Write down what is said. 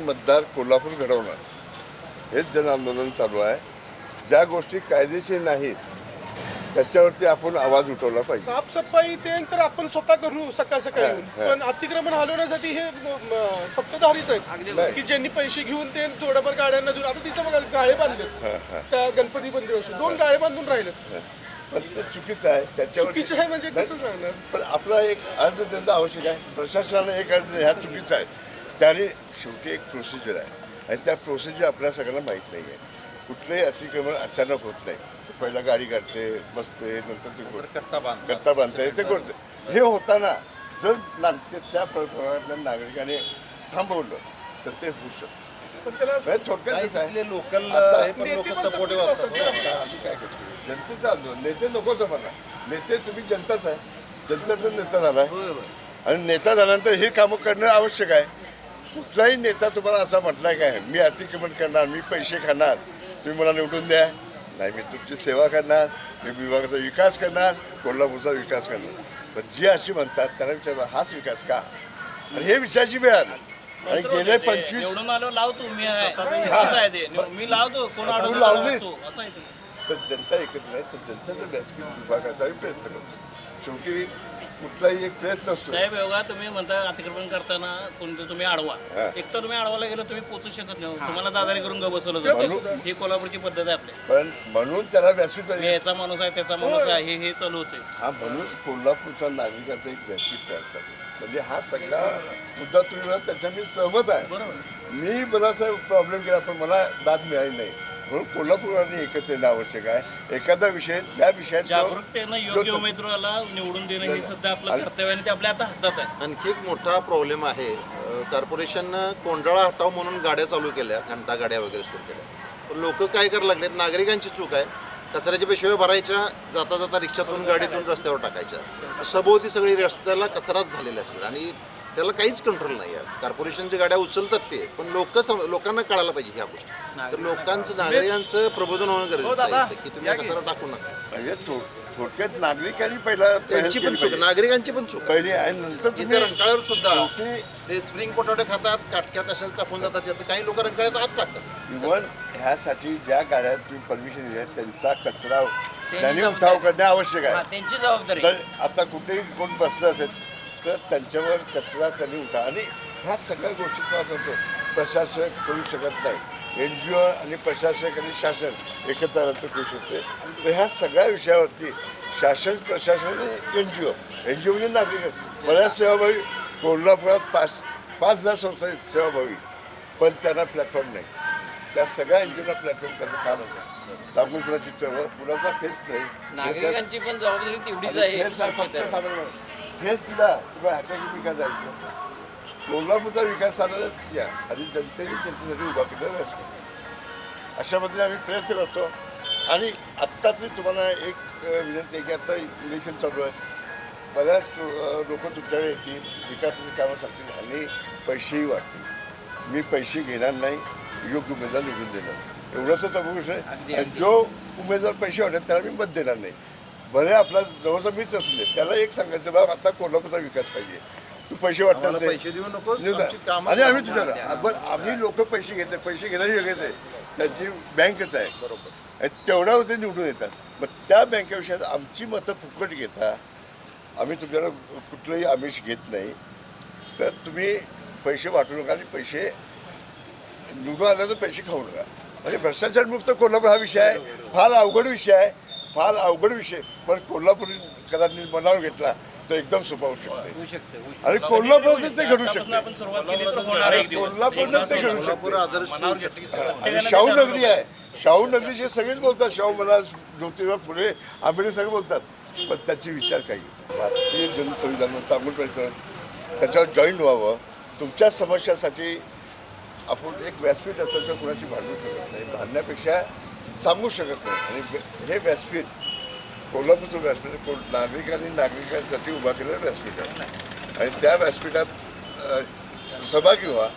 मतदार कोल्हापूर घडवणार. हेच जन आंदोलन चालू आहे. ज्या गोष्टी कायदेशीर नाहीत त्याच्यावरती आपण आवाज उठवला पाहिजे. साफसफाई ते तर आपण स्वतः करू सकाळ सकाळी. हा. पण अतिक्रमण हलवण्यासाठी हे म, सत्ताधारीच आहेत. की ज्यांनी पैसे घेऊन ते थोडंफार गाड्यांना देऊन आता तिथं बघा गाळे बांधले. त्या गणपती मंदिरापासून. दोन गाळे बांधून राहिले पण ते चुकीचं आहे. त्याच्यावर चुकीचं आहे म्हणजे कसं सांगणार पण आपला एक अर्ज त्यांचा आवश्यक आहे. प्रशासनाला एक अर्ज ह्या चुकीचा आहे. त्याने शेवटी एक प्रोसिजर आहे. आणि त्या प्रोसिजर आपल्या सगळ्यांना माहीत नाही आहे कुठलंही अतिक्रमण अचानक होत नाही. पहिला गाडी काढते बसते नंतर ते कट्टा बांध कट्टा बांधते ते करते हे होताना जर नाग ते- त्या प्रभागातल्या नागरिकाने थांबवलं तर ते होऊ शकतं. पण त्याला थोडक्यात आहे, लोकल सपोर्टिव्ह असतात. जनतेचं आंदोलन नेते नकोच मला नेते तुम्ही जनताच आहे. जनतेचा नेता झालाय. आणि नेता झाल्यानंतर हे कामं करणं आवश्यक आहे. कुठलाही नेता तुम्हाला असा म्हटलाय काय मी अतिक्रमण करणार मी पैसे खाणार तुम्ही मला निवडून द्या. नाही मी तुमची सेवा करणार मी विभागाचा विकास करणार कोल्हापूरचा विकास करणार. पण जी अशी म्हणतात त्यांना विचार हाच विकास का? आणि हे विचारायची वेळ आली. आणि गेले पंचवीस निवडून आलो लावतो मी आहे. असं आहे ते? मी लावतो कोण तू अडवतो लावलीस? लावतो. असं आहे ते. तर जनता एकत्र आहे तर जनतेचं व्यासपीठ विभागाचा प्रयत्न करतो. शेवटी कुठलाही एक प्रयत्न असतो साहेब योगा तुम्ही म्हणता अतिक्रमण करताना कोणतं तुम्ही अडवा हा. एक तर तुम्ही अडवायला गेलो तुम्ही पोचू शकत नाही. तुम्हाला दादारी करून ग बसवलं जातं. ही कोल्हापूरची पद्धत आहे आपली. पण म्हणून त्याला व्यासपीठ मी पाहिजे. याचा माणूस आहे त्याचा माणूस आहे हे हे चालू होते हा म्हणून कोल्हापूरच्या नागरिकाचा एक व्यासपीठ तयार झाला म्हणजे हा सगळा मुद्दा तुम्ही म्हणा त्याच्या मी सहमत आहे. बरोबर. मी बराचसा प्रॉब्लेम केला पण मला दाद मिळाली नाही. म्हणून कोल्हापूरवानी एकत्र येणं आवश्यक आहे. एखादा विषय ज्या विषयात जो- जागरूकतेनं योग्य जो- उमेदवाराला निवडून देणं हे सध्या आपलं कर्तव्य आणि ते आपल्या आता हातात आहे. आणखी एक मोठा प्रॉब्लेम आहे. कॉर्पोरेशननं कोंडाळा हटाव म्हणून गाड्या चालू केल्या घंटा गाड्या वगैरे सुरू केल्या. लोक काय करायला लागलेत? नागरिकांची चूक आहे. कचऱ्याच्या पिशव्या भरायच्या जाता जाता रिक्षातून गाडीतून रस्त्यावर टाकायच्या. सभोवती सगळी रस्त्याला कचराच झालेला आहे सगळं. आणि त्याला काहीच कंट्रोल नाही आहे. कॉर्पोरेशनच्या गाड्या उचलतात ते पण लोक लोकांना कळायला पाहिजे ह्या गोष्टी. तर लोकांचं नागरिकांचं प्रबोधन होणं गरजेचं आहे. की तुम्ही कचरा टाकू नका. म्हणजे थो- थोडक्यात नागरिकांनी पहिला त्यांची पण चूक नागरिकांची पण चूक आहे. पहिली आहे नंतर इथे तुम्ही रंकाळ्यावर सुद्धा शेवटी ते स्प्रिंग पोटॅटो खातात काटक्यात तशाच टाकून जातात. यात काही लोक रंकाळ्यात आत टाकतात. इव्हन ह्यासाठी ज्या गाड्या तुम्ही परमिशन दिली आहे त्यांचा कचरा त्यांनी उठाव करणे आवश्यक हा, आहे त्यांची जबाबदारी. तर आता कुठेही कोण बसलं असेल तर त्यांच्यावर कचरा त्यांनी उठा. आणि ह्या सगळ्या गोष्टी सांगतो प्रशासक करू शकत नाही. एन जी ओ आणि प्रशासक आणि शासन एकत्र करू शकते. तर ह्या सगळ्या विषयावरती शासन प्रशासन N G O N G ओ म्हणजे नागरिकच बऱ्याच सेवाभावी कोल्हापुरात पाच पाच हजार संस्था आहेत सेवाभावी. पण त्यांना प्लॅटफॉर्म नाही. त्या सगळ्या एन जी ओला प्लॅटफॉर्म त्याचं काम होतं? कुणाची चळवळ? कुणाचा फेस नाही. नागरिकांची पण जबाबदारी तेवढीच आहे हा फेस दिला किंवा ह्याच्याशी मी काय जायचं. कोल्हापूरचा विकास झाला या आधी जनतेने जनतेसाठी उभा केलेला व्यासपीठ अशा पद्धतीने आम्ही प्रयत्न करतो. आणि आत्ता तरी तुम्हाला एक विनंती आहे की आता इलेक्शन चालू आहे. बऱ्याच लोक तुमच्याकडे येतील. विकासाची कामं सांगतील आणि पैसेही वाटतील मी पैसे घेणार नाही. योग्य उमेदवार निवडून देणार एवढंच तर आणि अगदी. जो उमेदवार पैसे वाटत त्याला मी मत देणार नाही. भले आपला जवळचा मीच असू दे त्याला एक सांगायचं बाबा आता कोल्हापूरचा विकास पाहिजे. तू पैसे वाटणार नाही. पैसे देऊ नकोस आणि आम्ही. तुझ्याला पण आम्ही लोक पैसे घेते पैसे घेणं वेगळंच आहे. त्यांची बँकच आहे. बरोबर. तेवढ्या होते निवडून येतात. मग त्या बँकेविषयात आमची मतं फुकट घेता आम्ही तुमच्याला कुठलंही आमिष घेत नाही. तर तुम्ही पैसे वाटू नका आणि पैसे निवडून आलं तर पैसे खाऊ नका. म्हणजे भ्रष्टाचारमुक्त कोल्हापूर हा विषय आहे. फार अवघड विषय आहे. फार अवघड विषय. पण कोल्हापूरकरांनी मनावर घेतला तर एकदम सोपा होऊ शकते. होऊ शकतं. आणि कोल्हापूरच ते घडू शकते. आपण सुरुवात केली तर होणार एक दिवस. कोल्हापूरच ते घडू कोल्हापूर शकते. आणि शाहू नगरी आहे. शाहू नगरीचे सगळेच बोलतात शाहू महाराज ज्योतिबा फुले आंबेडकर सगळे बोलतात. पण त्याची विचार काही भारतीय जनसंविधान चांगलं करायचं त्याच्यावर जॉईन व्हावं. तुमच्या समस्यासाठी आपण एक व्यासपीठ असल्याशिवाय कुणाची भांडू शकत नाही. भांडण्यापेक्षा सांगू शकत नाही. आणि हे व्यासपीठ कोल्हापूरचं व्यासपीठ को नागरिकांनी नागरिकांसाठी उभा केलेलं व्यासपीठ आहे. आणि त्या व्यासपीठात सहभागी व्हा.